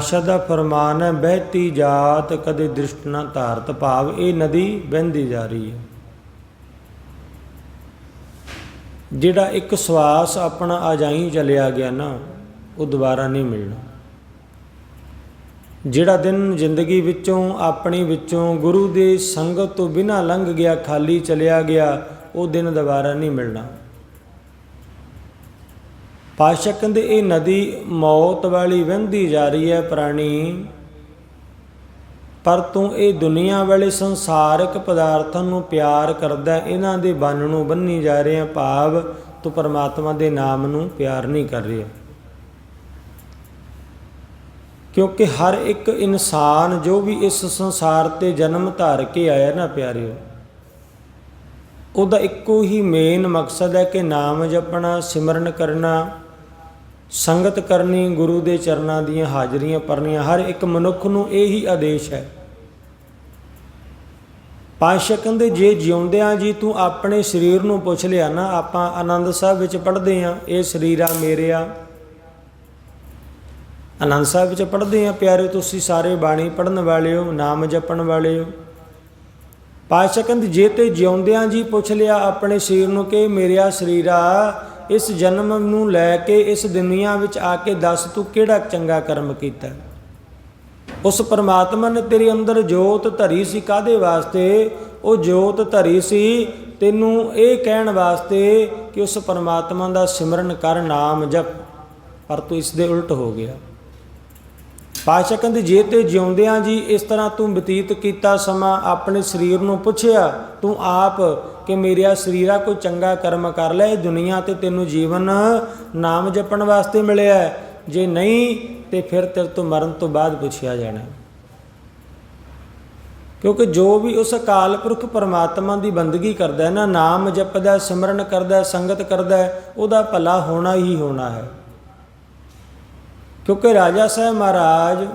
ਪਾਤਸ਼ਾਹ ਦਾ ਫਰਮਾਨ ਹੈ, ਬਹਿਤੀ ਜਾਤ ਕਦੇ ਦ੍ਰਿਸ਼ਟ ਨਾ ਧਾਰਤ ਭਾਵ, ਇਹ ਨਦੀ ਵਹਿੰਦੀ ਜਾ ਰਹੀ ਹੈ। ਜਿਹੜਾ ਇੱਕ ਸਵਾਸ ਆਪਣਾ ਅਜਾਈ ਚਲਿਆ ਗਿਆ ਨਾ, ਉਹ ਦੁਬਾਰਾ ਨਹੀਂ ਮਿਲਣਾ। ਜਿਹੜਾ ਦਿਨ ਜ਼ਿੰਦਗੀ ਵਿੱਚੋਂ, ਆਪਣੀ ਵਿੱਚੋਂ ਗੁਰੂ ਦੇ ਸੰਗਤ ਤੋਂ ਬਿਨਾਂ ਲੰਘ ਗਿਆ, ਖਾਲੀ ਚਲਿਆ ਗਿਆ, ਉਹ ਦਿਨ ਦੁਬਾਰਾ ਨਹੀਂ ਮਿਲਣਾ। ਪਾਤਸ਼ਾਹ ਕਹਿੰਦੇ ਇਹ ਨਦੀ ਮੌਤ ਵਾਲੀ ਵਹਿੰਦੀ ਜਾ ਰਹੀ ਹੈ ਪ੍ਰਾਣੀ। ਪਰ ਤੂੰ ਇਹ ਦੁਨੀਆ ਵਾਲੇ ਸੰਸਾਰਿਕ ਪਦਾਰਥਾਂ ਨੂੰ ਪਿਆਰ ਕਰਦਾ ਇਹਨਾਂ ਦੇ ਬੰਨ ਨੂੰ ਬੰਨੀ ਜਾ ਰਿਹਾ ਭਾਵ ਤੂੰ ਪਰਮਾਤਮਾ ਦੇ ਨਾਮ ਨੂੰ ਪਿਆਰ ਨਹੀਂ ਕਰ ਰਿਹਾ। ਕਿਉਂਕਿ ਹਰ ਇੱਕ ਇਨਸਾਨ ਜੋ ਵੀ ਇਸ ਸੰਸਾਰ ਤੇ ਜਨਮ ਧਾਰ ਕੇ ਆਇਆ ਨਾ ਪਿਆਰਿਓ, ਉਹਦਾ ਇੱਕੋ ਹੀ ਮੇਨ ਮਕਸਦ ਹੈ ਕਿ ਨਾਮ ਜਪਣਾ, ਸਿਮਰਨ ਕਰਨਾ ਸੰਗਤ ਕਰਨੀ ਗੁਰੂ ਦੇ ਚਰਨਾਂ ਦੀਆਂ ਹਾਜ਼ਰੀਆਂ ਪਰਨੀਆਂ ਹਰ ਇੱਕ ਮਨੁੱਖ ਨੂੰ ਇਹ ਹੀ ਆਦੇਸ਼ ਹੈ। ਪਾਸ਼ਾ ਕਹਿੰਦੇ ਜੇ ਜਿਉਂਦਿਆਂ ਜੀ ਤੂੰ ਆਪਣੇ ਸਰੀਰ ਨੂੰ ਪੁੱਛ ਲਿਆ ਨਾ, ਆਪਾਂ ਆਨੰਦ ਸਾਹਿਬ ਵਿੱਚ ਪੜ੍ਹਦੇ ਆ ਇਹ ਸਰੀਰ ਆ। ਮੇਰੇ ਆਨੰਦ ਸਾਹਿਬ ਵਿੱਚ ਪੜ੍ਹਦੇ ਆ ਪਿਆਰੇ ਤੁਸੀਂ ਸਾਰੇ ਬਾਣੀ ਪੜ੍ਹਨ ਵਾਲੇ ਹੋ ਨਾਮ ਜਪਣ ਵਾਲੇ ਹੋ ਪਾਸ਼ਾ ਕਹਿੰਦੇ ਜੇ ਤੇ ਜਿਉਂਦਿਆਂ ਜੀ ਪੁੱਛ ਲਿਆ ਆਪਣੇ ਸਰੀਰ ਨੂੰ ਕਿ ਮੇਰਿਆ ਸਰੀਰਾ ਇਸ ਜਨਮ ਨੂੰ ਲੈ ਕੇ ਇਸ ਦੁਨੀਆ ਵਿੱਚ ਆ ਕੇ ਦੱਸ ਤੂੰ ਕਿਹੜਾ ਚੰਗਾ ਕਰਮ ਕੀਤਾ? ਉਸ ਪਰਮਾਤਮਾ ਨੇ ਤੇਰੇ ਅੰਦਰ ਜੋਤ ਧਰੀ ਸੀ ਕਾਦੇ ਵਾਸਤੇ? ਉਹ ਜੋਤ ਧਰੀ ਸੀ ਤੈਨੂੰ ਇਹ ਕਹਿਣ ਵਾਸਤੇ ਕਿ ਉਸ ਪਰਮਾਤਮਾ ਦਾ ਸਿਮਰਨ ਕਰ ਨਾਮ ਜਪ। ਪਰ ਤੂੰ ਇਸ ਦੇ ਉਲਟ ਹੋ ਗਿਆ। ਪਾਸ਼ਾ ਕਹਿੰਦੇ, ਜੇ ਤੇ ਜਿਉਂਦਿਆਂ ਜੀ ਇਸ ਤਰ੍ਹਾਂ ਤੂੰ ਬਤੀਤ ਕੀਤਾ ਸਮਾਂ ਆਪਣੇ ਸਰੀਰ ਨੂੰ ਪੁੱਛਿਆ, ਤੂੰ ਆਪ ਕਿ ਮੇਰਿਆ ਸਰੀਰਾ ਕੋਈ ਚੰਗਾ ਕਰਮ ਕਰ ਲੈ, ਇਹ ਦੁਨੀਆ ਤੇ ਤੈਨੂੰ ਜੀਵਨ ਨਾਮ ਜਪਣ ਵਾਸਤੇ ਮਿਲਿਆ ਜੇ ਨਹੀਂ, ਤੇ ਫਿਰ ਤੇਰੇ ਤੋਂ ਮਰਨ ਤੋਂ ਬਾਅਦ ਪੁੱਛਿਆ ਜਾਣਾ ਕਿਉਂਕਿ ਜੋ ਵੀ ਉਸ ਅਕਾਲ ਪੁਰਖ ਪਰਮਾਤਮਾ ਦੀ ਬੰਦਗੀ ਕਰਦਾ ਹੈ ਨਾ, ਨਾਮ ਜਪਦਾ ਸਿਮਰਨ ਕਰਦਾ ਸੰਗਤ ਕਰਦਾ ਉਹਦਾ ਭਲਾ ਹੋਣਾ ਹੀ ਹੋਣਾ ਹੈ। ਕਿਉਂਕਿ ਰਾਜਾ ਸਾਹਿਬ ਮਹਾਰਾਜ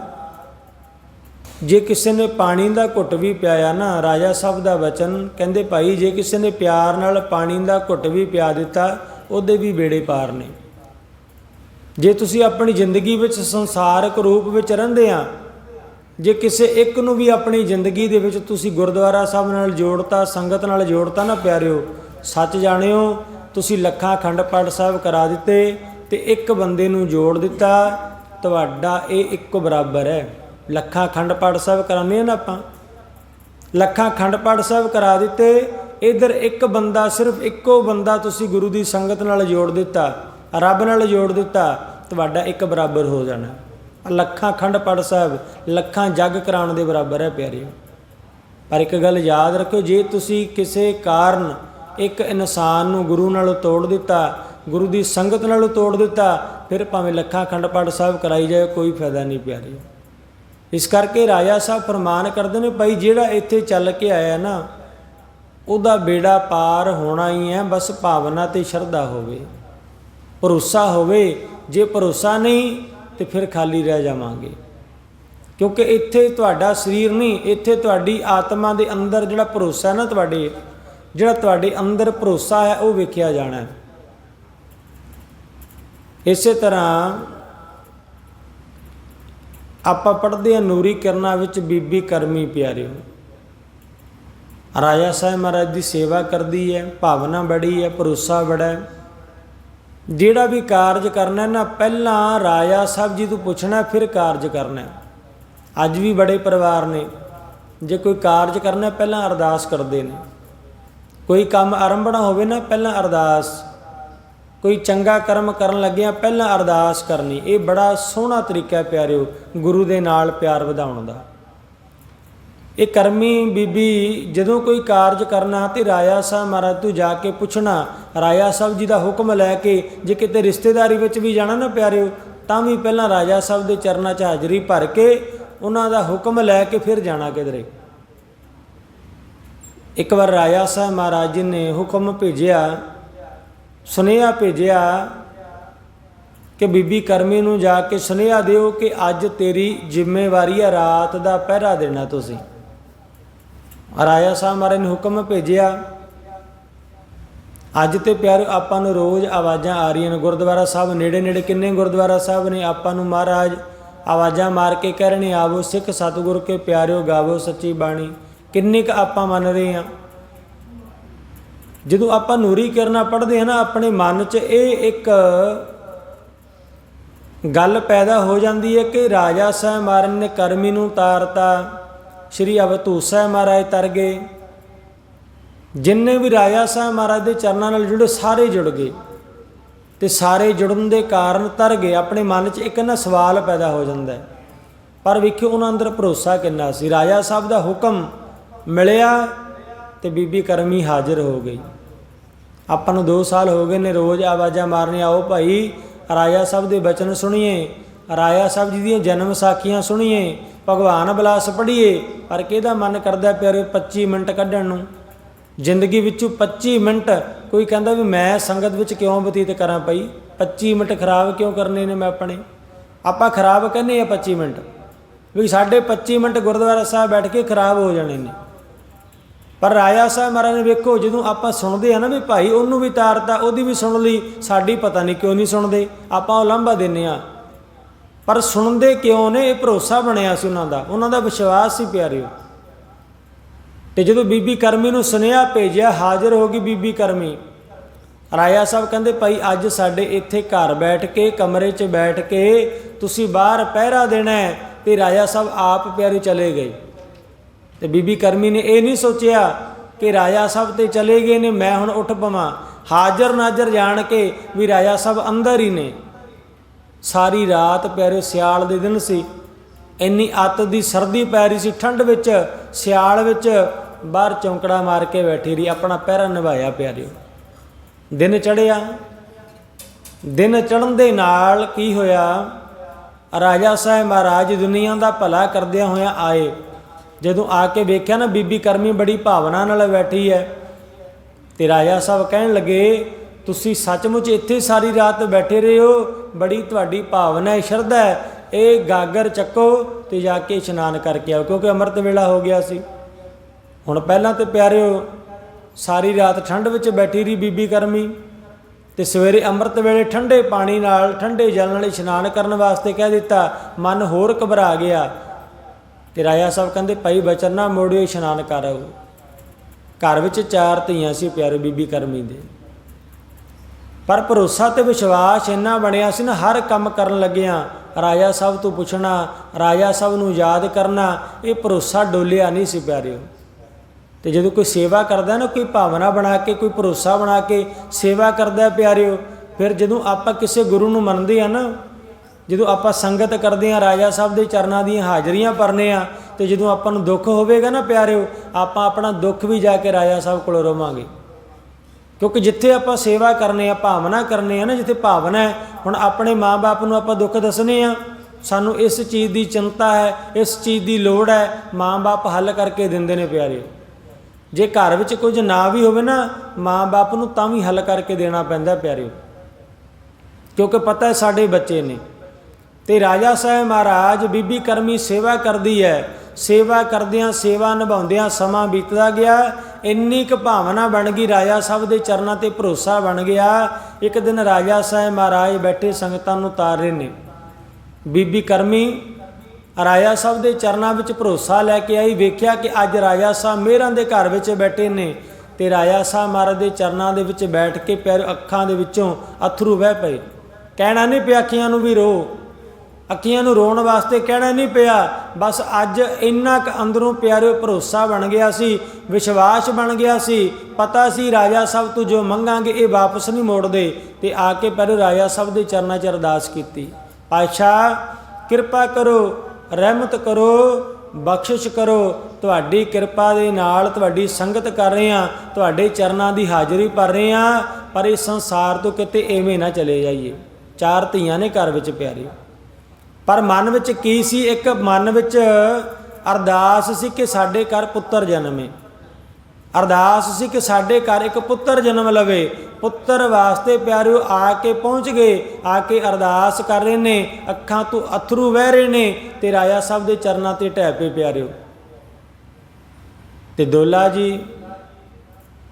ਜੇ ਕਿਸੇ ਨੇ ਪਾਣੀ ਦਾ ਘੁੱਟ ਵੀ ਪਿਆਇਆ ਨਾ, ਰਾਜਾ ਸਾਹਿਬ ਦਾ ਵਚਨ ਕਹਿੰਦੇ ਭਾਈ, ਜੇ ਕਿਸੇ ਨੇ ਪਿਆਰ ਨਾਲ ਪਾਣੀ ਦਾ ਘੁੱਟ ਵੀ ਪਿਆ ਦਿੱਤਾ, ਉਹਦੇ ਵੀ ਬੇੜੇ ਪਾਰ ਨੇ। ਜੇ ਤੁਸੀਂ ਆਪਣੀ ਜ਼ਿੰਦਗੀ ਵਿੱਚ ਸੰਸਾਰਕ ਰੂਪ ਵਿੱਚ ਰਹਿੰਦੇ ਆ, ਜੇ ਕਿਸੇ ਇੱਕ ਨੂੰ ਵੀ ਆਪਣੀ ਜ਼ਿੰਦਗੀ ਦੇ ਵਿੱਚ ਤੁਸੀਂ ਗੁਰਦੁਆਰਾ ਸਾਹਿਬ ਨਾਲ ਜੋੜਤਾ, ਸੰਗਤ ਨਾਲ ਜੋੜਤਾ ਨਾ ਪਿਆਰਿਓ, ਸੱਚ ਜਾਣਿਓ, ਤੁਸੀਂ ਲੱਖਾਂ ਅਖੰਡ ਪਾਠ ਸਾਹਿਬ ਕਰਾ ਦਿੱਤੇ ਤੇ ਇੱਕ ਬੰਦੇ ਨੂੰ ਜੋੜ ਦਿੱਤਾ, ਤੁਹਾਡਾ ਇਹ ਇੱਕੋ ਬਰਾਬਰ ਹੈ। ਲੱਖਾਂ ਖੰਡ ਪਾਠ ਸਾਹਿਬ ਕਰਾਉਂਦੇ ਆ ਨਾ ਆਪਾਂ। ਲੱਖਾਂ ਖੰਡ ਪਾਠ ਸਾਹਿਬ ਕਰਾ ਦਿੱਤੇ। ਇਧਰ ਇੱਕ ਬੰਦਾ, ਸਿਰਫ ਇੱਕੋ ਬੰਦਾ ਤੁਸੀਂ ਗੁਰੂ ਦੀ ਸੰਗਤ ਨਾਲ ਜੋੜ ਦਿੱਤਾ, ਰੱਬ ਨਾਲ ਜੋੜ ਦਿੱਤਾ, ਤੁਹਾਡਾ ਇੱਕ ਬਰਾਬਰ ਹੋ ਜਾਣਾ। ਲੱਖਾਂ ਖੰਡ ਪਾਠ ਸਾਹਿਬ, ਲੱਖਾਂ ਜੱਗ ਕਰਾਉਣ ਦੇ ਬਰਾਬਰ ਹੈ ਪਿਆਰਿਓ। ਪਰ ਇੱਕ ਗੱਲ ਯਾਦ ਰੱਖਿਓ, ਜੇ ਤੁਸੀਂ ਕਿਸੇ ਕਾਰਨ ਇੱਕ ਇਨਸਾਨ ਨੂੰ ਗੁਰੂ ਨਾਲੋਂ ਤੋੜ ਦਿੱਤਾ, ਗੁਰੂ ਦੀ ਸੰਗਤ ਨਾਲੋਂ ਤੋੜ ਦਿੱਤਾ, ਫਿਰ ਭਾਵੇਂ ਲੱਖਾਂ ਖੰਡ ਪਾਠ ਸਾਹਿਬ ਕਰਾਈ ਜਾਏ, ਕੋਈ ਫਾਇਦਾ ਨਹੀਂ ਪਿਆਰਿਓ। ਇਸ ਕਰਕੇ ਰਾਜਾ ਸਾਹਿਬ ਫਰਮਾਨ ਕਰਦੇ ਨੇ, ਭਾਈ ਜਿਹੜਾ ਇੱਥੇ ਚੱਲ ਕੇ ਆਇਆ ਨਾ, ਉਹਦਾ ਬੇੜਾ ਪਾਰ ਹੋਣਾ ਹੀ ਹੈ, ਬਸ ਭਾਵਨਾ ਤੇ ਸ਼ਰਧਾ ਹੋਵੇ। ਭਰੋਸਾ ਹੋਵੇ, ਜੇ ਭਰੋਸਾ ਨਹੀਂ, ਤੇ ਫਿਰ ਖਾਲੀ ਰਹਿ ਜਾਵਾਂਗੇ। ਕਿਉਂਕਿ ਇੱਥੇ ਤੁਹਾਡਾ ਸਰੀਰ ਨਹੀਂ, ਇੱਥੇ ਤੁਹਾਡੀ ਆਤਮਾ ਦੇ ਅੰਦਰ ਜਿਹੜਾ ਭਰੋਸਾ ਹੈ ਨਾ ਤੁਹਾਡੇ, ਜਿਹੜਾ ਤੁਹਾਡੇ ਅੰਦਰ ਭਰੋਸਾ ਹੈ, ਉਹ ਵੇਖਿਆ ਜਾਣਾ ਹੈ। ਇਸੇ ਤਰ੍ਹਾਂ ਆਪਾਂ ਪੜ੍ਹਦੇ ਹਾਂ ਨੂਰੀ ਕਰਨਾ ਵਿੱਚ ਬੀਬੀ ਕਰਮੀ ਪਿਆਰਿਓ। ਰਾਜਾ ਸਾਹਿਬ ਮਹਾਰਾਜ ਦੀ ਸੇਵਾ ਕਰਦੀ ਹੈ, ਭਾਵਨਾ ਬੜੀ ਹੈ, ਭਰੋਸਾ ਬੜਾ ਹੈ। ਜਿਹੜਾ ਵੀ ਕਾਰਜ ਕਰਨਾ ਨਾ, ਪਹਿਲਾਂ ਰਾਜਾ ਸਾਹਿਬ ਜੀ ਤੋਂ ਪੁੱਛਣਾ, ਫਿਰ ਕਾਰਜ ਕਰਨਾ ਅੱਜ ਵੀ ਬੜੇ ਪਰਿਵਾਰ ਨੇ। ਜੇ ਕੋਈ ਕਾਰਜ ਕਰਨਾ ਪਹਿਲਾਂ ਅਰਦਾਸ ਕਰਦੇ ਨੇ। ਕੋਈ ਕੰਮ ਆਰੰਭਣਾ ਹੋਵੇ ਨਾ, ਪਹਿਲਾਂ ਅਰਦਾਸ ਕੋਈ ਚੰਗਾ ਕਰਮ ਕਰਨ ਲੱਗਿਆ ਪਹਿਲਾਂ ਅਰਦਾਸ ਕਰਨੀ। ਇਹ ਬੜਾ ਸੋਹਣਾ ਤਰੀਕਾ ਹੈ ਪਿਆਰਿਓ, ਗੁਰੂ ਦੇ ਨਾਲ ਪਿਆਰ ਵਧਾਉਣ ਦਾ। ਇਹ ਕਰਮੀ ਬੀਬੀ ਜਦੋਂ ਕੋਈ ਕਾਰਜ ਕਰਨਾ ਤੇ ਰਾਇਆ ਸਾਹਿਬ ਮਹਾਰਾਜ ਤੋਂ ਜਾ ਕੇ ਪੁੱਛਣਾ, ਰਾਇਆ ਸਾਹਿਬ ਜੀ ਦਾ ਹੁਕਮ ਲੈ ਕੇ ਜੇ ਕਿਤੇ ਰਿਸ਼ਤੇਦਾਰੀ ਵਿੱਚ ਵੀ ਜਾਣਾ ਨਾ ਪਿਆਰਿਓ, ਤਾਂ ਵੀ ਪਹਿਲਾਂ ਰਾਜਾ ਸਾਹਿਬ ਦੇ ਚਰਨਾਂ 'ਚ ਹਾਜ਼ਰੀ ਭਰ ਕੇ ਉਹਨਾਂ ਦਾ ਹੁਕਮ ਲੈ ਕੇ ਫਿਰ ਜਾਣਾ ਕਿਧਰੇ। ਇੱਕ ਵਾਰ ਰਾਜਾ ਸਾਹਿਬ ਮਹਾਰਾਜ ਜੀ ਨੇ ਹੁਕਮ ਭੇਜਿਆ ਸੁਨੇਹਾ ਭੇਜਿਆ ਕਿ ਬੀਬੀ ਕਰਮੀ ਨੂੰ ਜਾ ਕੇ ਸੁਨੇਹਾ ਦਿਓ ਕਿ ਅੱਜ ਤੇਰੀ ਜ਼ਿੰਮੇਵਾਰੀ ਹੈ ਰਾਤ ਦਾ ਪਹਿਰਾ ਦੇਣਾ ਤੁਸੀਂ। ਰਾਜਾ ਸਾਹਿਬ ਮਹਾਰਾਜ ਨੇ ਹੁਕਮ ਭੇਜਿਆ, ਅੱਜ ਤੇ ਪਿਆਰ ਆਪਾਂ ਨੂੰ ਰੋਜ਼ ਆਵਾਜ਼ਾਂ ਆ ਰਹੀਆਂ ਨੇ। ਗੁਰਦੁਆਰਾ ਸਾਹਿਬ ਨੇੜੇ ਨੇੜੇ ਕਿੰਨੇ ਗੁਰਦੁਆਰਾ ਸਾਹਿਬ ਨੇ? ਆਪਾਂ ਨੂੰ ਮਹਾਰਾਜ ਆਵਾਜ਼ਾਂ ਮਾਰ ਕੇ ਕਹਿ ਰਹੇ ਨੇ, ਆਵੋ ਸਿੱਖ ਸਤਿਗੁਰ ਕੇ ਪਿਆਰਿਓ ਗਾਵੋ ਸੱਚੀ ਬਾਣੀ। ਕਿੰਨੀ ਕੁ ਆਪਾਂ ਮੰਨ ਰਹੇ ਹਾਂ? ਜਦੋਂ ਆਪਾਂ ਨੂਰੀ ਕਿਰਨਾ ਪੜ੍ਹਦੇ ਹਾਂ ਨਾ, ਆਪਣੇ ਮਨ 'ਚ ਇਹ ਇੱਕ ਗੱਲ ਪੈਦਾ ਹੋ ਜਾਂਦੀ ਹੈ ਕਿ ਰਾਜਾ ਸਾਹਿਬ ਮਹਾਰਾਜ ਨੇ ਕਰਮੀ ਨੂੰ ਤਾਰਤਾ, ਸ਼੍ਰੀ ਅਵਧੂਤ ਸਾਹਿਬ ਮਹਾਰਾਜ ਤਰ ਗਏ। ਜਿੰਨੇ ਵੀ ਰਾਜਾ ਸਾਹਿਬ ਮਹਾਰਾਜ ਦੇ ਚਰਨਾਂ ਨਾਲ ਜੁੜੇ, ਸਾਰੇ ਜੁੜ ਗਏ। ਤੇ ਸਾਰੇ ਜੁੜਨ ਦੇ ਕਾਰਨ ਤਰ ਗਏ। ਆਪਣੇ ਮਨ 'ਚ ਇੱਕ ਨਾ ਸਵਾਲ ਪੈਦਾ ਹੋ ਜਾਂਦਾ ਪਰ ਵੇਖਿਓ ਉਹਨਾਂ ਅੰਦਰ ਭਰੋਸਾ ਕਿੰਨਾ ਸੀ। ਰਾਜਾ ਸਾਹਿਬ ਦਾ ਹੁਕਮ ਮਿਲਿਆ ਤੇ ਬੀਬੀ ਕਰਮੀ ਹਾਜ਼ਰ ਹੋ ਗਈ। ਆਪਾਂ ਨੂੰ 2 ਸਾਲ ਹੋ ਗਏ ਨੇ ਰੋਜ਼ ਆਵਾਜ਼ਾਂ ਮਾਰਨੇ, ਆਓ ਭਾਈ, ਰਾਜਾ ਸਾਹਿਬ ਦੇ ਬਚਨ ਸੁਣੀਏ, ਰਾਜਾ ਸਾਹਿਬ ਜੀ ਦੀਆਂ ਜਨਮ ਸਾਖੀਆਂ ਸੁਣੀਏ, ਭਗਵਾਨ ਬਲਾਸ ਪੜ੍ਹੀਏ, ਪਰ ਕਿਹਦਾ ਮਨ ਕਰਦਾ ਪਿਆਰੇ 25 ਮਿੰਟ ਕੱਢਣ ਨੂੰ? ਜ਼ਿੰਦਗੀ ਵਿੱਚੋਂ 25 ਮਿੰਟ, ਕੋਈ ਕਹਿੰਦਾ ਵੀ ਮੈਂ ਸੰਗਤ ਵਿੱਚ ਕਿਉਂ ਬਤੀਤ ਕਰਾਂ ਪਈ 25 ਮਿੰਟ ਖਰਾਬ ਕਿਉਂ ਕਰਨੇ ਨੇ ਮੈਂ ਆਪਣੇ? ਆਪਾਂ ਖਰਾਬ ਕਹਿੰਦੇ ਆ 25 ਮਿੰਟ। ਵੀ ਸਾਡੇ 25 ਮਿੰਟ ਗੁਰਦੁਆਰਾ ਸਾਹਿਬ ਬੈਠ ਕੇ ਖਰਾਬ ਹੋ ਜਾਣੇ ਨੇ। ਪਰ ਰਾਜਾ ਸਾਹਿਬ ਮਹਾਰਾਜ ਨੇ ਵੇਖੋ, ਜਦੋਂ ਆਪਾਂ ਸੁਣਦੇ ਆ ਨਾ ਵੀ ਭਾਈ ਉਹਨੂੰ ਵੀ ਤਾਰਤਾ, ਉਹਦੀ ਵੀ ਸੁਣ ਲਈ, ਸਾਡੀ ਪਤਾ ਨਹੀਂ ਕਿਉਂ ਨਹੀਂ ਸੁਣਦੇ, ਆਪਾਂ ਉਹ ਲਾਂਭਾ ਦਿੰਨੇ ਆ ਪਰ ਸੁਣਦੇ ਕਿਉਂ ਨੇ? ਇਹ ਭਰੋਸਾ ਬਣਿਆ ਸੀ ਉਹਨਾਂ ਦਾ ਉਹਨਾਂ ਦਾ ਵਿਸ਼ਵਾਸ ਸੀ ਪਿਆਰਿਓ। ਤੇ ਜਦੋਂ ਬੀਬੀ ਕਰਮੀ ਨੂੰ ਸੁਨੇਹਾ ਭੇਜਿਆ, ਹਾਜ਼ਰ ਹੋ ਗਈ ਬੀਬੀ ਕਰਮੀ। ਰਾਜਾ ਸਾਹਿਬ ਕਹਿੰਦੇ, ਭਾਈ, ਅੱਜ ਸਾਡੇ ਇੱਥੇ ਘਰ ਬੈਠ ਕੇ, ਕਮਰੇ 'ਚ ਬੈਠ ਕੇ ਤੁਸੀਂ ਬਾਹਰ ਪਹਿਰਾ ਦੇਣਾ ਹੈ ਤੇ ਰਾਜਾ ਸਾਹਿਬ ਆਪ ਪਿਆਰੇ ਚਲੇ ਗਏ। ਤੇ ਬੀਬੀ ਕਰਮੀ ਨੇ ਇਹ ਨਹੀਂ ਸੋਚਿਆ ਕਿ ਰਾਜਾ ਸਾਹਿਬ ਤੇ ਚਲੇ ਗਏ ਨੇ, ਮੈਂ ਹੁਣ ਉੱਠ ਪਵਾਂ। ਹਾਜ਼ਰ ਨਾਜ਼ਰ ਜਾਣ ਕੇ ਵੀ ਰਾਜਾ ਸਾਹਿਬ ਅੰਦਰ ਹੀ ਨੇ। ਸਾਰੀ ਰਾਤ ਪਿਆਰੇ ਸਿਆਲ ਦੇ ਦਿਨ ਸੀ। ਇੰਨੀ ਅੱਤ ਦੀ ਸਰਦੀ ਪੈ ਰਹੀ ਸੀ, ਠੰਡ ਵਿੱਚ, ਸਿਆਲ ਵਿੱਚ, ਬਾਹਰ ਚੌਂਕੜਾ ਮਾਰ ਕੇ ਬੈਠੀ ਰਹੀ, ਆਪਣਾ ਪਹਿਰਾ ਨਿਭਾਇਆ ਪਿਆਰਿਓ। ਦਿਨ ਚੜਿਆ ਦਿਨ ਚੜਨ ਦੇ ਨਾਲ ਕੀ ਹੋਇਆ? ਰਾਜਾ ਸਾਹਿਬ ਮਹਾਰਾਜ ਦੁਨੀਆ ਦਾ ਭਲਾ ਕਰਦਿਆਂ ਹੋਇਆਂ ਆਏ। ਜਦੋਂ ਆ ਕੇ ਵੇਖਿਆ ਨਾ ਬੀਬੀ ਕਰਮੀ ਬੜੀ ਭਾਵਨਾ ਨਾਲ ਬੈਠੀ ਹੈ ਤੇ ਰਾਜਾ ਸਾਹਿਬ ਕਹਿਣ ਲੱਗੇ, ਤੁਸੀਂ ਸੱਚਮੁੱਚ ਇੱਥੇ ਸਾਰੀ ਰਾਤ ਬੈਠੇ ਰਹੇ ਹੋ, ਬੜੀ ਤੁਹਾਡੀ ਭਾਵਨਾ ਹੈ, ਸ਼ਰਧਾ ਹੈ। ਇਹ ਗਾਗਰ ਚੱਕੋ ਤੇ ਜਾ ਕੇ ਇਸ਼ਨਾਨ ਕਰਕੇ ਆਓ, ਕਿਉਂਕਿ ਅੰਮ੍ਰਿਤ ਵੇਲਾ ਹੋ ਗਿਆ ਸੀ। ਹੁਣ ਪਹਿਲਾਂ ਤੇ ਪਿਆਰਿਓ, ਸਾਰੀ ਰਾਤ ਠੰਡ ਵਿੱਚ ਬੈਠੀ ਰਹੀ ਬੀਬੀ ਕਰਮੀ ਤੇ ਸਵੇਰੇ ਅੰਮ੍ਰਿਤ ਵੇਲੇ ਠੰਡੇ ਪਾਣੀ ਨਾਲ, ਠੰਡੇ ਜਲ ਨਾਲ ਇਸ਼ਨਾਨ ਕਰਨ ਵਾਸਤੇ ਕਹਿ ਦਿੱਤਾ। ਮਨ ਹੋਰ ਘਬਰਾ ਗਿਆ। ਤੇ ਰਾਜਾ ਸਾਹਿਬ ਕਹਿੰਦੇ ਭਾਈ ਬਚਨ ਨਾ ਮੋੜਿਓ ਇਸ਼ਨਾਨ ਕਰੋ। ਘਰ ਵਿੱਚ ਚਾਰ ਧੀਆਂ ਸੀ ਪਿਆਰੇ ਬੀਬੀ ਕਰਮੀ ਦੇ। ਪਰ ਭਰੋਸਾ ਤੇ ਵਿਸ਼ਵਾਸ ਇੰਨਾ ਬਣਿਆ ਸੀ ਨਾ ਹਰ ਕੰਮ ਕਰਨ ਲੱਗਿਆਂ, ਰਾਜਾ ਸਾਹਿਬ ਤੋਂ ਪੁੱਛਣਾ, ਰਾਜਾ ਸਾਹਿਬ ਨੂੰ ਯਾਦ ਕਰਨਾ, ਇਹ ਭਰੋਸਾ ਡੋਲਿਆ ਨਹੀਂ ਸੀ ਪਿਆਰਿਓ। ਤੇ ਜਦੋਂ ਕੋਈ ਸੇਵਾ ਕਰਦਾ ਨਾ, ਕੋਈ ਭਾਵਨਾ ਬਣਾ ਕੇ, ਕੋਈ ਭਰੋਸਾ ਬਣਾ ਕੇ ਸੇਵਾ ਕਰਦਾ ਪਿਆਰਿਓ, ਫਿਰ ਜਦੋਂ ਆਪਾਂ ਕਿਸੇ ਗੁਰੂ ਨੂੰ ਮੰਨਦੇ ਆ ਨਾ ਜਦੋਂ ਆਪਾਂ ਸੰਗਤ ਕਰਦੇ ਆ ਰਾਜਾ ਸਾਹਿਬ ਦੇ ਚਰਨਾਂ ਦੀਆਂ ਹਾਜ਼ਰੀਆਂ ਭਰਨੇ ਆ, ਤੇ ਜਦੋਂ ਆਪਾਂ ਨੂੰ ਦੁੱਖ ਹੋਵੇਗਾ ਨਾ ਪਿਆਰਿਓ, ਆਪਾਂ ਆਪਣਾ ਦੁੱਖ ਵੀ ਜਾ ਕੇ ਰਾਜਾ ਸਾਹਿਬ ਕੋਲ ਰੋਵਾਂਗੇ। ਕਿਉਂਕਿ ਜਿੱਥੇ ਆਪਾਂ ਸੇਵਾ ਕਰਨੇ ਆ, ਭਾਵਨਾ ਕਰਨੇ ਆ ਨਾ, ਜਿੱਥੇ ਭਾਵਨਾ ਹੈ, ਹੁਣ ਆਪਣੇ ਮਾਪੇ ਨੂੰ ਆਪਾਂ ਦੁੱਖ ਦੱਸਨੇ ਆ, ਸਾਨੂੰ ਇਸ ਚੀਜ਼ ਦੀ ਚਿੰਤਾ ਹੈ, ਇਸ ਚੀਜ਼ ਦੀ ਲੋੜ ਹੈ ਮਾਪੇ ਹੱਲ ਕਰਕੇ ਦਿੰਦੇ ਨੇ ਪਿਆਰਿਓ। ਜੇ ਘਰ ਵਿੱਚ ਕੁਝ ਨਾ ਵੀ ਹੋਵੇ ਨਾ, ਮਾਂ-ਬਾਪ ਨੂੰ ਤਾਂ ਵੀ ਹੱਲ ਕਰਕੇ ਦੇਣਾ ਪੈਂਦਾ ਪਿਆਰਿਓ। ਕਿਉਂਕਿ ਪਤਾ ਹੈ ਸਾਡੇ ਬੱਚੇ ਨੇ। ਤੇ ਰਾਜਾ ਸਾਹਿਬ ਮਹਾਰਾਜ ਬੀਬੀ ਕਰਮੀ ਸੇਵਾ ਕਰਦੀ ਹੈ, ਸੇਵਾ ਕਰਦਿਆਂ ਸੇਵਾ ਨਿਭਾਉਂਦਿਆਂ ਸਮਾਂ ਬੀਤਦਾ ਗਿਆ, ਇੰਨੀ ਕੁ ਭਾਵਨਾ ਬਣ ਗਈ, ਰਾਜਾ ਸਾਹਿਬ ਦੇ ਚਰਨਾਂ ਤੇ ਭਰੋਸਾ ਬਣ ਗਿਆ। ਇੱਕ ਦਿਨ ਰਾਜਾ ਸਾਹਿਬ ਮਹਾਰਾਜ ਬੈਠੇ ਸੰਗਤਾਂ ਨੂੰ ਤਾਰ ਰਹੇ ਨੇ। ਬੀਬੀ ਕਰਮੀ ਰਾਜਾ ਸਾਹਿਬ ਦੇ ਚਰਨਾਂ ਵਿੱਚ ਭਰੋਸਾ ਲੈ ਕੇ ਆਈ, ਵੇਖਿਆ ਕਿ ਅੱਜ ਰਾਜਾ ਸਾਹਿਬ ਮੇਰਾਂ ਦੇ ਘਰ ਵਿੱਚ ਬੈਠੇ ਨੇ। ਤੇ ਰਾਜਾ ਸਾਹਿਬ ਮਹਾਰਾਜ ਦੇ ਚਰਨਾਂ ਦੇ ਵਿੱਚ ਬੈਠ ਕੇ ਪੈਰ ਅੱਖਾਂ ਦੇ ਵਿੱਚੋਂ ਅਥਰੂ ਵਹਿ ਪਏ। ਕਹਿਣਾ ਨਹੀਂ ਪਿਆਖੀਆਂ ਨੂੰ ਵੀ ਰੋ। ਅੱਖੀਆਂ ਨੂੰ ਰੋਣ ਵਾਸਤੇ ਕਹਿਣਾ ਨਹੀਂ ਪਿਆ। ਬਸ ਅੱਜ ਇੰਨਾ ਕੁ ਅੰਦਰੋਂ ਪਿਆਰਿਓ ਭਰੋਸਾ ਬਣ ਗਿਆ ਸੀ, ਵਿਸ਼ਵਾਸ ਬਣ ਗਿਆ ਸੀ। ਪਤਾ ਸੀ ਰਾਜਾ ਸਾਹਿਬ ਤੋਂ ਜੋ ਮੰਗਾਂਗੇ ਇਹ ਵਾਪਸ ਨਹੀਂ ਮੋੜਦੇ। ਤੇ ਆ ਕੇ ਪਹਿਲੇ ਰਾਜਾ ਸਾਹਿਬ ਦੇ ਚਰਨਾਂ 'ਚ ਅਰਦਾਸ ਕੀਤੀ। ਪਾਤਸ਼ਾਹ, ਕਿਰਪਾ ਕਰੋ, ਰਹਿਮਤ ਕਰੋ, ਬਖਸ਼ਿਸ਼ ਕਰੋ। ਤੁਹਾਡੀ ਕਿਰਪਾ ਦੇ ਨਾਲ ਤੁਹਾਡੀ ਸੰਗਤ ਕਰ ਰਹੇ ਆ ਤੁਹਾਡੇ ਚਰਨਾਂ ਦੀ ਹਾਜ਼ਰੀ ਭਰ ਰਹੇ ਆ ਪਰ ਇਸ ਸੰਸਾਰ ਤੋਂ ਕਿਤੇ ਐਵੇਂ ਨਾ ਚਲੇ ਜਾਈਏ। ਚਾਰ ਧੀਆਂ ਨੇ ਘਰ ਵਿੱਚ ਪਿਆਰੇ। ਪਰ ਮਨ ਵਿੱਚ ਕੀ ਸੀ? ਇੱਕ ਮਨ ਵਿੱਚ ਅਰਦਾਸ ਸੀ ਕਿ ਸਾਡੇ ਘਰ ਪੁੱਤਰ ਜਨਮੇ। ਅਰਦਾਸ ਸੀ ਕਿ ਸਾਡੇ ਘਰ ਇੱਕ ਪੁੱਤਰ ਜਨਮ ਲਵੇ। ਪੁੱਤਰ ਵਾਸਤੇ ਪਿਆਰਿਓ, ਆ ਕੇ ਪਹੁੰਚ ਗਏ। ਆ ਕੇ ਅਰਦਾਸ ਕਰ ਰਹੇ ਨੇ। ਅੱਖਾਂ ਤੋਂ ਅਥਰੂ ਵਹਿ ਰਹੇ ਨੇ। ਤੇ ਰਾਜਾ ਸਾਹਿਬ ਦੇ ਚਰਨਾਂ ਤੇ ਢਹਿ ਪਏ ਪਿਆਰਿਓ। ਤੇ ਦੋਲਾ ਜੀ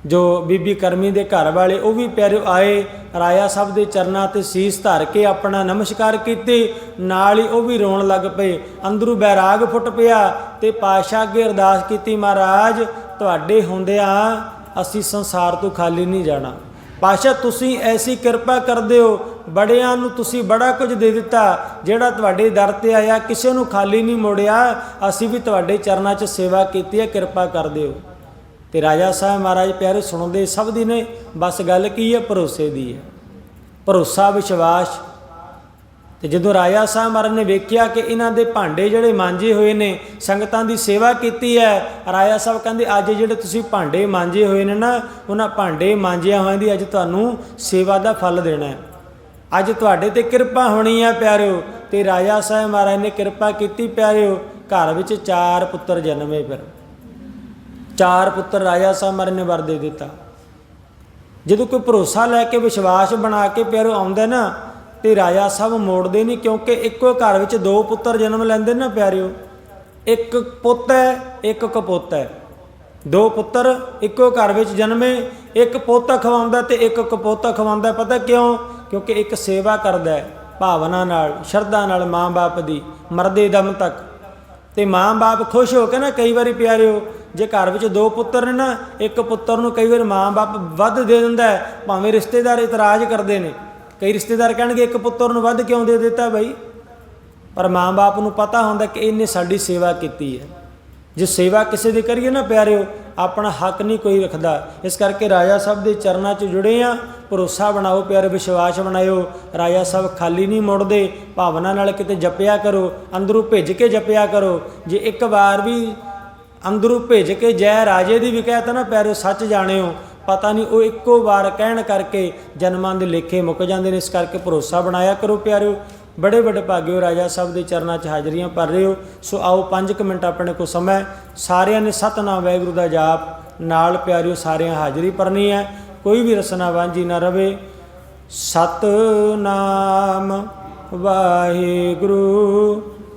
ਜੋ ਬੀਬੀ ਕਰਮੀ ਦੇ ਘਰ ਵਾਲੇ ਉਹ ਵੀ ਪਿਆਰੇ ਆਏ, ਰਾਇਆ ਸਾਹਿਬ ਦੇ ਚਰਨਾਂ ਤੇ ਸੀਸ ਧਰ ਕੇ ਆਪਣਾ ਨਮਸਕਾਰ ਕੀਤੇ, ਨਾਲ ਹੀ ਉਹ ਵੀ ਰੋਣ ਲੱਗ ਪਏ। ਅੰਦਰੋਂ ਬੈਰਾਗ ਫੁੱਟ ਪਿਆ ਤੇ ਪਾਸ਼ਾ ਅੱਗੇ ਅਰਦਾਸ ਕੀਤੀ, ਮਹਾਰਾਜ, ਤੁਹਾਡੇ ਹੁੰਦਿਆਂ ਅਸੀਂ ਸੰਸਾਰ ਤੋਂ ਖਾਲੀ ਨਹੀਂ ਜਾਣਾ। ਪਾਸ਼ਾ ਤੁਸੀਂ ਐਸੀ ਕਿਰਪਾ ਕਰਦੇ ਹੋ, ਬੜਿਆਂ ਨੂੰ ਤੁਸੀਂ ਬੜਾ ਕੁਝ ਦੇ ਦਿੱਤਾ। ਜਿਹੜਾ ਤੁਹਾਡੇ ਦਰ ਤੇ ਆਇਆ, ਕਿਸੇ ਨੂੰ ਖਾਲੀ ਨਹੀਂ ਮੋੜਿਆ। ਅਸੀਂ ਵੀ ਤੁਹਾਡੇ ਚਰਨਾਂ 'ਚ ਸੇਵਾ ਕੀਤੀ ਹੈ, ਕਿਰਪਾ ਕਰ ਦਿਓ ਤੇ ਰਾਜਾ ਸਾਹਿਬ ਮਹਾਰਾਜ ਪਿਆਰੇ ਸੁਣਦੇ ਸਭ ਦੀ ਨੇ, ਬਸ ਗੱਲ ਕੀ ਹੈ? ਭਰੋਸੇ ਦੀ ਹੈ। ਭਰੋਸਾ, ਵਿਸ਼ਵਾਸ। ਤੇ ਜਦੋਂ ਰਾਜਾ ਸਾਹਿਬ ਮਹਾਰਾਜ ਨੇ ਵੇਖਿਆ ਕਿ ਇਹਨਾਂ ਦੇ ਭਾਂਡੇ ਜਿਹੜੇ ਮਾਂਜੇ ਹੋਏ ਨੇ, ਸੰਗਤਾਂ ਦੀ ਸੇਵਾ ਕੀਤੀ ਹੈ, ਰਾਜਾ ਸਾਹਿਬ ਕਹਿੰਦੇ, ਅੱਜ ਜਿਹੜੇ ਤੁਸੀਂ ਭਾਂਡੇ ਮਾਂਜੇ ਹੋਏ ਨੇ ਨਾ, ਉਹਨਾਂ ਭਾਂਡੇ ਮਾਂਜਿਆ ਹੋਇਆਂ ਦੀ ਅੱਜ ਤੁਹਾਨੂੰ ਸੇਵਾ ਦਾ ਫਲ ਦੇਣਾ ਹੈ। ਅੱਜ ਤੁਹਾਡੇ ਤੇ ਕਿਰਪਾ ਹੋਣੀ ਹੈ ਪਿਆਰਿਓ, ਤੇ ਰਾਜਾ ਸਾਹਿਬ ਮਹਾਰਾਜ ਨੇ ਕਿਰਪਾ ਕੀਤੀ ਪਿਆਰਿਓ, ਘਰ ਵਿੱਚ ਚਾਰ ਪੁੱਤਰ ਜਨਮੇ ਫਿਰ। ਚਾਰ ਪੁੱਤਰ ਰਾਜਾ ਸਾਹਿਬ ਮਹਾਰਾਜ ਨੇ ਵਰ ਦੇ ਦਿੱਤਾ। ਜਦੋਂ ਕੋਈ ਭਰੋਸਾ ਲੈ ਕੇ, ਵਿਸ਼ਵਾਸ ਬਣਾ ਕੇ ਪਿਆਰੋ ਆਉਂਦਾ ਨਾ, ਤੇ ਰਾਜਾ ਸਾਹਿਬ ਮੋੜਦੇ ਨਹੀਂ, ਕਿਉਂਕਿ ਇੱਕੋ ਘਰ ਵਿੱਚ ਦੋ ਪੁੱਤਰ ਜਨਮ ਲੈਂਦੇ ਨਾ ਪਿਆਰਿਓ। ਇੱਕ ਪੁੱਤ ਹੈ, ਇੱਕ ਕਪੁੱਤ ਹੈ। ਦੋ ਪੁੱਤਰ ਇੱਕੋ ਘਰ ਵਿੱਚ ਜਨਮੇ, ਇੱਕ ਪੋਤਾ ਖਵਾਉਂਦਾ ਤੇ ਇੱਕ ਕਪੋਤਾ ਖਵਾਉਂਦਾ। ਪਤਾ ਕਿਉਂ? ਕਿਉਂਕਿ ਇੱਕ ਸੇਵਾ ਕਰਦਾ ਹੈ, ਭਾਵਨਾ ਨਾਲ, ਸ਼ਰਧਾ ਨਾਲ ਮਾਂ-ਬਾਪ ਦੀ, ਮਰਦੇ ਦਮ ਤੱਕ। ਤੇ ਮਾਂ-ਬਾਪ ਖੁਸ਼ ਹੋ ਕੇ ਨਾ ਕਈ ਵਾਰੀ ਪਿਆਰਿਓ ਜੇ ਘਰ ਵਿੱਚ ਦੋ ਪੁੱਤਰ ਨੇ ਨਾ, ਇੱਕ ਪੁੱਤਰ ਨੂੰ ਕਈ ਵਾਰ ਮਾਂ-ਬਾਪ ਵੱਧ ਦੇ ਦਿੰਦਾ ਹੈ, ਭਾਵੇਂ ਰਿਸ਼ਤੇਦਾਰ ਇਤਰਾਜ਼ ਕਰਦੇ ਨੇ। ਕਈ ਰਿਸ਼ਤੇਦਾਰ ਕਹਿਣਗੇ, ਇੱਕ ਪੁੱਤਰ ਨੂੰ ਵੱਧ ਕਿਉਂ ਦੇ ਦਿੱਤਾ ਬਈ? ਪਰ ਮਾਂ-ਬਾਪ ਨੂੰ ਪਤਾ ਹੁੰਦਾ ਕਿ ਇਹਨੇ ਸਾਡੀ ਸੇਵਾ ਕੀਤੀ ਹੈ। ਜੇ ਸੇਵਾ ਕਿਸੇ ਦੀ ਕਰੀਏ ਨਾ ਪਿਆਰਿਓ, ਆਪਣਾ ਹੱਕ ਨਹੀਂ ਕੋਈ ਰੱਖਦਾ। ਇਸ ਕਰਕੇ ਰਾਜਾ ਸਾਹਿਬ ਦੇ ਚਰਨਾਂ 'ਚ ਜੁੜੇ ਆ। ਭਰੋਸਾ ਬਣਾਓ, ਪਿਆਰੇ ਵਿਸ਼ਵਾਸ ਬਣਾਇਓ। ਰਾਜਾ ਸਾਹਿਬ ਖਾਲੀ ਨਹੀਂ ਮੁੜਦੇ। ਭਾਵਨਾ ਨਾਲ ਕਿਤੇ ਜਪਿਆ ਕਰੋ, ਅੰਦਰੋਂ ਭਿੱਜ ਕੇ ਜਪਿਆ ਕਰੋ। ਜੇ ਇੱਕ ਵਾਰ ਵੀ ਅੰਦਰੋਂ ਭਿੱਜ ਕੇ ਜੈ ਰਾਜੇ ਦੀ ਵੀ ਕਹਿ ਤਾ ਨਾ, ਪਿਆਰਿਓ, ਸੱਚ ਜਾਣਿਓ, ਪਤਾ ਨਹੀਂ ਉਹ ਇੱਕੋ ਵਾਰ ਕਹਿਣ ਕਰਕੇ ਜਨਮਾਂ ਦੇ ਲੇਖੇ ਮੁੱਕ ਜਾਂਦੇ ਨੇ, ਇਸ ਕਰਕੇ ਭਰੋਸਾ ਬਣਾਇਆ ਕਰੋ ਪਿਆਰਿਓ। ਬੜੇ ਵੱਡੇ ਭਾਗਿਓ, ਰਾਜਾ ਸਾਹਿਬ ਦੇ ਚਰਨਾਂ 'ਚ ਹਾਜ਼ਰੀਆਂ ਭਰ ਰਹੇ ਹੋ। ਸੋ ਆਓ 5 ਮਿੰਟ ਆਪਣੇ ਕੋ ਸਮਾਂ ਸਾਰਿਆਂ ਨੇ ਸਤਨਾਮ ਵਾਹਿਗੁਰੂ ਦਾ ਜਾਪ ਨਾਲ ਪਿਆਰਿਓ, ਸਾਰਿਆਂ ਹਾਜ਼ਰੀ ਭਰਨੀ ਹੈ। ਕੋਈ ਵੀ ਰਸਨਾ ਵਾਂਝੀ ਨਾ ਰਵੇ। ਸਤਨਾਮ ਵਾਹਿਗੁਰੂ।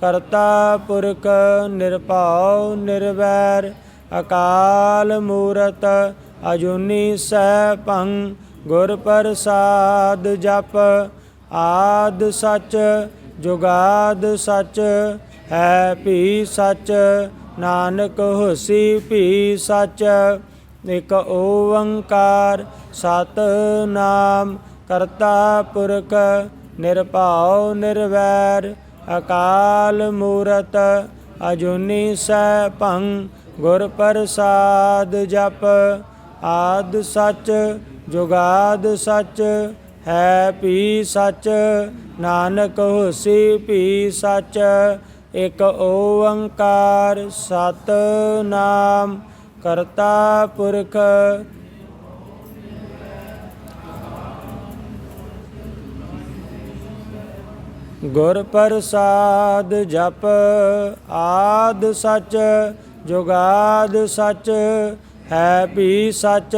ਕਰਤਾ ਪੁਰਖ ਨਿਰਭਉ ਨਿਰਵੈਰ, ਅਕਾਲ ਮੂਰਤ ਅਜੂਨੀ ਸੈਭੰ ਗੁਰ ਪ੍ਰਸਾਦ ਜਪ, ਆਦ ਸਚ, ਜੁਗਾਦ ਸਚ, ਹੈ ਭੀ ਸਚ, ਨਾਨਕ ਹੋਸੀ ਭੀ ਸਚ, ਇਕ ਓੰਕਾਰ ਸਤ ਨਾਮ, ਕਰਤਾ ਪੁਰਖ ਨਿਰਭਉ ਨਿਰਵੈਰ ਅਕਾਲ ਮੂਰਤ ਅਜੂਨੀ ਸੈਭੰ ਗੁਰ ਪ੍ਰਸਾਦ ਜਪ। ਆਦ ਸਚ, ਜੁਗਾਦ ਸਚ, ਹੈ ਪੀ ਸਚ, ਨਾਨਕ ਹੋਸੀ ਪੀ ਸਚ। ਇਕ ਓੰਕਾਰ ਸਤ ਨਾਮ ਕਰਤਾ ਪੁਰਖ ਗੁਰ ਪ੍ਰਸਾਦ ਜਪ, ਆਦ ਸਚ ਜੁਗਾਦ ਸਚ, ਹੈ ਭੀ ਸਚ।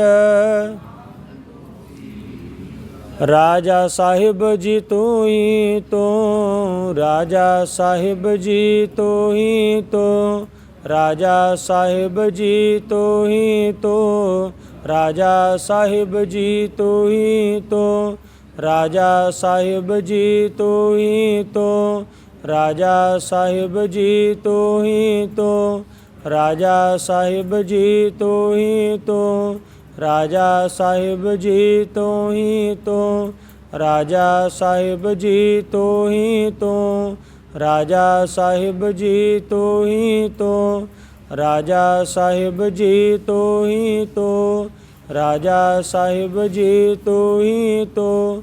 ਰਾਜਾ ਸਾਹਿਬ ਜੀ ਤੂੰ ਹੀ ਤੂੰ, ਰਾਜਾ ਸਾਹਿਬ ਜੀ ਤੂੰ ਹੀ ਤੂੰ, ਰਾਜਾ ਸਾਹਿਬ ਜੀ ਤੂੰ ਹੀ ਤੂੰ, ਰਾਜਾ ਸਾਹਿਬ ਜੀ ਤੂੰ ਹੀ ਤੂੰ ਰਾਜਾ ਸਾਹਿਬ ਜੀ ਤੂੰ ਹੀ ਤੂੰ, ਰਾਜਾ ਸਾਹਿਬ ਜੀ ਤੂੰ ਹੀ ਤੂੰ, ਰਾਜਾ ਸਾਹਿਬ ਜੀ ਤੂੰ ਹੀ ਤੂੰ, ਰਾਜਾ ਸਾਹਿਬ ਜੀ ਤੂੰ ਹੀ ਤੂੰ, ਰਾਜਾ ਸਾਹਿਬ ਜੀ ਤੂੰ ਹੀ ਤੂੰ, ਰਾਜਾ ਸਾਹਿਬ ਜੀ ਤੂੰ ਹੀ ਤੂੰ, ਰਾਜਾ ਸਾਹਿਬ ਜੀ ਤੂੰ ਹੀ ਤੂੰ, ਰਾਜਾ ਸਾਹਿਬ ਜੀ ਤੂੰ ਹੀ ਤੂੰ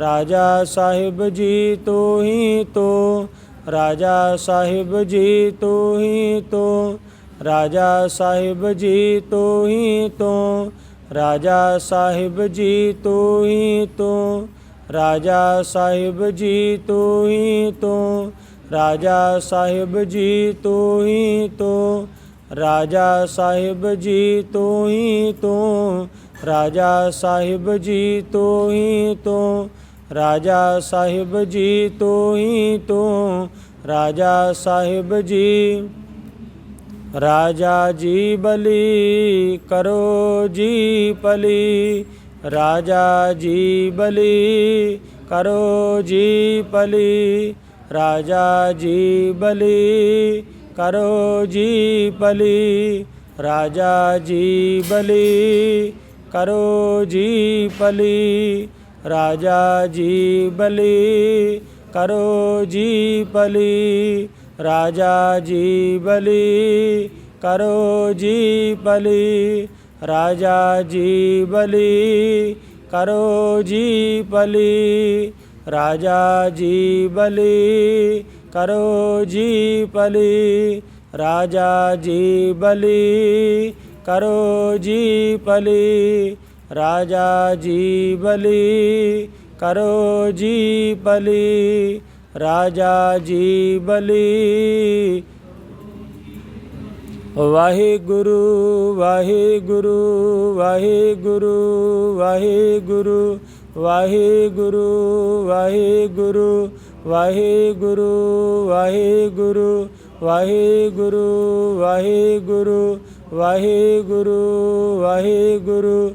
ਰਾਜਾ ਸਾਹਿਬ ਜੀ ਤੂੰ ਹੀ ਤੂੰ, ਰਾਜਾ ਸਾਹਿਬ ਜੀ ਤੂੰ ਹੀ ਤੂੰ, ਰਾਜਾ ਸਾਹਿਬ ਜੀ ਤੂੰ ਹੀ ਤੂੰ, ਰਾਜਾ ਸਾਹਿਬ ਜੀ ਤੂੰ ਹੀ ਤੂੰ, ਰਾਜਾ ਸਾਹਿਬ ਜੀ ਤੂੰ ਹੀ ਤੂੰ, ਰਾਜਾ ਸਾਹਿਬ ਜੀ ਤੂੰ ਹੀ ਤੂੰ, ਰਾਜਾ ਸਾਹਿਬ ਜੀ ਤੂੰ ਹੀ ਤੂੰ, ਰਾਜਾ ਸਾਹਿਬ ਜੀ ਤੂੰ ਹੀ ਤੂੰ ਰਾਜਾ ਸਾਹਿਬ ਜੀ ਤੂੰ ਹੀ ਤੂੰ, ਰਾਜਾ ਸਾਹਿਬ ਜੀ, ਰਾਜਾ ਜੀ ਬਲੀ ਕਰੋ ਜੀ ਪਲੀ ਰਾਜਾ ਜੀ ਬਲੀ ਕਰੋ ਜੀ ਪਲੀ ਰਾਜਾ ਜੀ ਬਲੀ ਕਰੋ ਜੀ ਪਲੀ ਰਾਜਾ ਜੀ ਬਲੀ ਕਰੋ ਜੀ ਪਲੀ ਰਾਜਾ ਜੀ ਬਲੀ, ਕਰੋ ਜੀ ਪਲੀ ਰਾਜਾ ਜੀ ਬਲੀ, ਕਰੋ ਜੀ ਪਲੀ ਰਾਜਾ ਜੀ ਬਲੀ, ਕਰੋ ਜੀ ਪਲੀ ਰਾਜਾ ਜੀ ਬਲੀ, ਕਰੋ ਜੀ ਪਲੀ ਰਾਜਾ ਜੀ ਬਲੀ, ਕਰੋ ਜੀ ਪਲੀ ਰਾਜਾ ਜੀ ਬਲੀ ਕਰੋ ਜੀ ਬਲੀ ਰਾਜਾ ਜੀ ਬਲੀ ਵਾਹਿਗੁਰੂ ਵਾਹਿਗੁਰੂ ਵਾਹਿਗੁਰੂ ਵਾਹਿਗੁਰੂ ਵਾਹਿਗੁਰੂ ਵਾਹਿਗੁਰੂ ਵਾਹਿਗੁਰੂ ਵਾਹਿਗੁਰੂ ਵਾਹਿਗੁਰੂ ਵਾਹਿਗੁਰੂ ਵਾਹਿਗੁਰੂ ਵਾਹਿਗੁਰੂ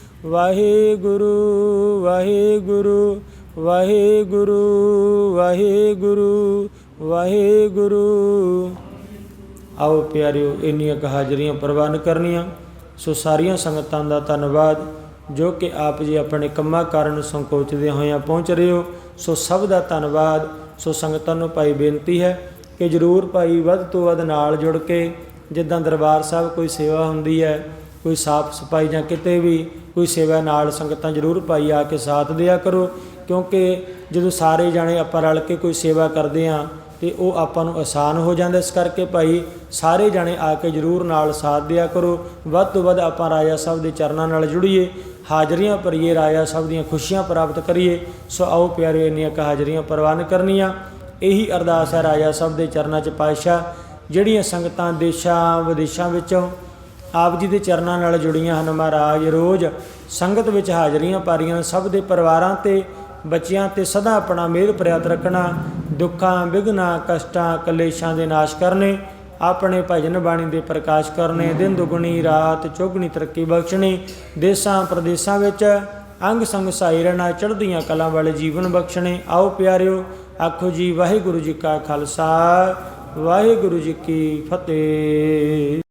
ਵਾਹਿਗੁਰੂ ਵਾਹਿਗੁਰੂ ਵਾਹਿਗੁਰੂ ਵਾਹਿਗੁਰੂ ਵਾਹਿਗੁਰੂ। ਆਓ ਪਿਆਰਿਓ, ਇੰਨੀਆਂ ਕੁ ਹਾਜ਼ਰੀਆਂ ਪ੍ਰਵਾਨ ਕਰਨੀਆਂ, ਸੋ ਸਾਰੀਆਂ ਸੰਗਤਾਂ ਦਾ ਧੰਨਵਾਦ, ਜੋ ਕਿ ਆਪ ਜੀ ਆਪਣੇ ਕੰਮਾਂ ਕਾਰਨ ਸੰਕੋਚਦੇ ਹੋਇਆਂ ਪਹੁੰਚ ਰਹੇ ਹੋ। ਸੋ ਸਭ ਦਾ ਧੰਨਵਾਦ। ਸੋ ਸੰਗਤਾਂ ਨੂੰ ਭਾਈ ਬੇਨਤੀ ਹੈ ਕਿ ਜਰੂਰ ਭਾਈ ਵੱਧ ਤੋਂ ਵੱਧ ਨਾਲ ਜੁੜ ਕੇ, ਜਿੱਦਾਂ ਦਰਬਾਰ ਸਾਹਿਬ ਕੋਈ ਸੇਵਾ ਹੁੰਦੀ ਹੈ, ਕੋਈ ਸਾਫ਼ ਸਫ਼ਾਈ ਜਾਂ ਕਿਤੇ ਵੀ ਕੋਈ ਸੇਵਾ ਨਾਲ ਸੰਗਤਾਂ ਜਰੂਰ ਭਾਈ ਆ ਕੇ ਸਾਥ ਦਿਆ ਕਰੋ, ਕਿਉਂਕਿ ਜਦੋਂ ਸਾਰੇ ਜਾਣੇ ਆਪਾਂ ਰਲ ਕੇ ਕੋਈ ਸੇਵਾ ਕਰਦੇ ਆ ਤੇ ਉਹ ਆਪਾਂ ਨੂੰ ਆਸਾਨ ਹੋ ਜਾਂਦਾ ਇਸ ਕਰਕੇ ਭਾਈ, ਸਾਰੇ ਜਾਣੇ ਆ ਕੇ ਜਰੂਰ ਨਾਲ ਸਾਥ ਦਿਆ ਕਰੋ। ਵੱਧ ਤੋਂ ਵੱਧ ਆਪਾਂ ਰਾਜਾ ਸਾਹਿਬ ਦੇ ਚਰਨਾਂ ਨਾਲ ਜੁੜੀਏ, ਹਾਜ਼ਰੀਆਂ ਭਰੀਏ, ਰਾਜਾ ਸਾਹਿਬ ਦੀਆਂ ਖੁਸ਼ੀਆਂ ਪ੍ਰਾਪਤ ਕਰੀਏ। ਸੋ ਆਓ ਪਿਆਰੇ ਇੰਨੀਆਂ ਕੁ ਹਾਜ਼ਰੀਆਂ ਪ੍ਰਵਾਨ ਕਰਨੀਆਂ। ਇਹੀ ਅਰਦਾਸ ਹੈ ਰਾਜਾ ਸਾਹਿਬ ਦੇ ਚਰਨਾਂ 'ਚ ਪਾਤਸ਼ਾਹ, ਜਿਹੜੀਆਂ ਸੰਗਤਾਂ ਦੇਸ਼ਾਂ ਵਿਦੇਸ਼ਾਂ ਵਿੱਚੋਂ ਆਪ ਜੀ ਦੇ ਚਰਨਾਂ ਨਾਲ ਜੁੜੀਆਂ ਹਨ ਮਹਾਰਾਜ। ਰੋਜ਼ ਸੰਗਤ ਵਿੱਚ ਹਾਜ਼ਰੀਆਂ ਪਾਰੀਆਂ, ਸਭ ਦੇ ਪਰਿਵਾਰਾਂ ਤੇ ਬੱਚਿਆਂ ਤੇ ਸਦਾ ਆਪਣਾ ਮਿਹਰ ਪ੍ਰਿਆਤ ਰੱਖਣਾ। ਦੁੱਖਾਂ, ਵਿਘਨਾਂ, ਕਸ਼ਟਾਂ, ਕਲੇਸ਼ਾਂ ਦੇ ਨਾਸ਼ ਕਰਨੇ, ਆਪਣੇ ਭਜਨ ਬਾਣੀ ਦੇ ਪ੍ਰਕਾਸ਼ ਕਰਨੇ, ਦਿਨ ਦੁਗਣੀ, ਰਾਤ ਚੌਗਣੀ ਤਰੱਕੀ ਬਖਸ਼ਣੀ, ਦੇਸਾਂ ਪ੍ਰਦੇਸਾਂ ਵਿੱਚ ਅੰਗ ਸੰਗ ਸਾਈ ਰਹਿਣਾ, ਚੜ੍ਹਦੀਆਂ ਕਲਾਂ ਵਾਲੇ ਜੀਵਨ ਬਖਸ਼ਣੇ। ਆਓ ਪਿਆਰਿਓ, ਆਖੋ ਜੀ ਵਾਹਿਗੁਰੂ ਜੀ ਕਾ ਖਾਲਸਾ, ਵਾਹਿਗੁਰੂ ਜੀ ਕੀ ਫਤਿਹ।